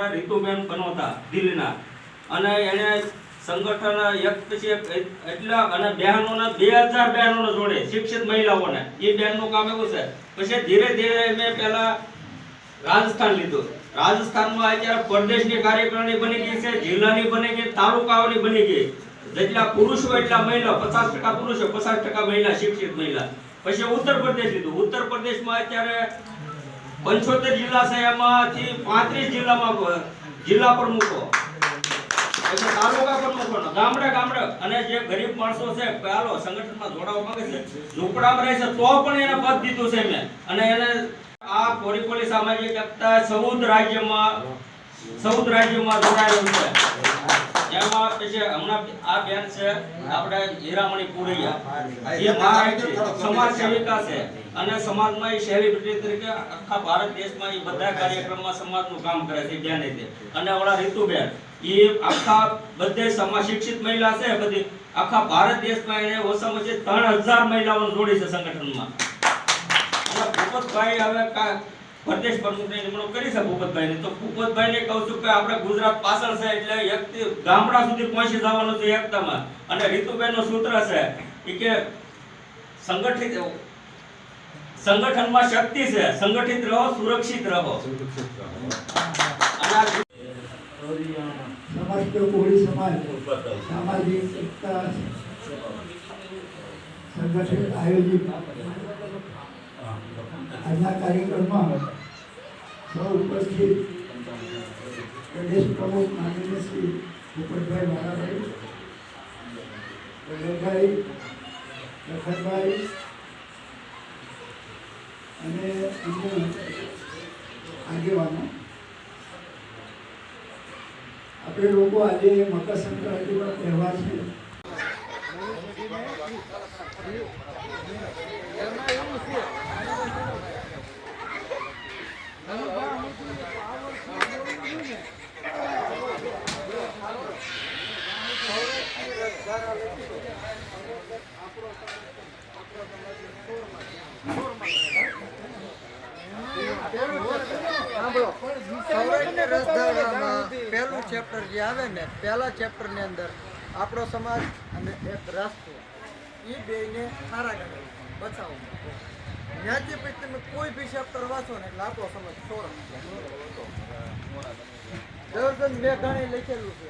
આપણા રીતુબેન બનોતા દિલ્હીના. અને એને સંગઠન એક પછી એક અને બહેનોને બે હજાર બહેનોને જોડે, શિક્ષિત મહિલાઓને. એ બહેનનું કામ એવું છે, પછી ધીરે ધીરે મેં પહેલા રાજસ્થાન લીધું. રાજસ્થાનમાં અત્યારે પ્રદેશની કાર્યક્રમની બની ગઈ છે, જિલ્લાની બની ગઈ, તાલુકાઓની બની ગઈ. જેટલા પુરુષો એટલા મહિલા, પચાસ ટકા પુરુષો, પચાસ ટકા મહિલા, શિક્ષિત મહિલા. પછી ઉત્તર પ્રદેશ લીધું. ઉત્તર પ્રદેશમાં અત્યારે પંચોતેર જિલ્લા છે એમાંથી પાંત્રીસ જિલ્લામાં જિલ્લા પ્રમુખો એટલે તાલુકા પ્રમુખો ગામડે ગામડે. અને જે ગરીબ માણસો છે પહેલો સંગઠનમાં જોડાવા માંગે છે ઝૂંપડામાં રહે છે તો પણ એને પદ દીધું છે મેં અને એને આ કોરીપોલી સામાજિક એકતા સૌદ રાજ્યમાં સૌદ રાજ્યમાં જોડાયેલું છે. એમાં પછી હમણાં આ બેન છે આપણે હીરામણી પુરૈયા. એ સમાજ સેવિકા છે. અને સમાજમાં એ સેલિબ્રિટી તરીકે આખા ભારત દેશમાં એ બધા કાર્યક્રમમાં સમાજનું કામ કરે છે જ્યાં રીતે અને ઓલા રીતુબેન, એ આખા બધે સમાજ શિક્ષિત મહિલા છે, બધી. આખા ભારત દેશમાં એને ઓછામાં ઓછી ત્રણ હજાર મહિલાઓને જોડી છે સંગઠનમાં. અને ભૂપતભાઈ હવે પ્રદેશ પ્રમુખની નિમણૂક કરી છે ભૂપતભાઈની. તો ભૂપતભાઈને કહું છું કે આપણે ગુજરાત પાછળ છે એટલે એક ગામડા સુધી પહોંચી જવાનું છે એકતામાં. અને રીતુબેનનું સૂત્ર છે કે સંગઠિત સંગઠનમાં શક્તિ છે. સંગઠિત રહો સુરક્ષિત રહો. સમાજ કોળી સમાજ. સામાજિક એકતા સંગઠિત આયોજિત આજના કાર્યક્રમમાં સૌ ઉપસ્થિત પ્રદેશ પ્રમુખ માનનીય શ્રી ભૂપતભાઈ મારાભાઈ વલ્લભભાઈ લખનભાઈ અને અન્ય આગેવાનો. આપણે લોકો આજે મકર સંક્રાંતિનો તહેવાર છે. સાંભળો. સૌરાષ્ટ્ર રસધારામાં પહેલું ચેપ્ટર જે આવે ને, પહેલા ચેપ્ટરની અંદર આપણો સમાજ અને એક રાષ્ટ્ર. એ બેને સારા ગણે બચાવો. ત્યાંથી પછી તમે કોઈ બી ચેપ્ટર વાંચો ને એટલે આપણો સમાજ સોરસ જબરદસ્ત મેં ઘણી લખેલું છે.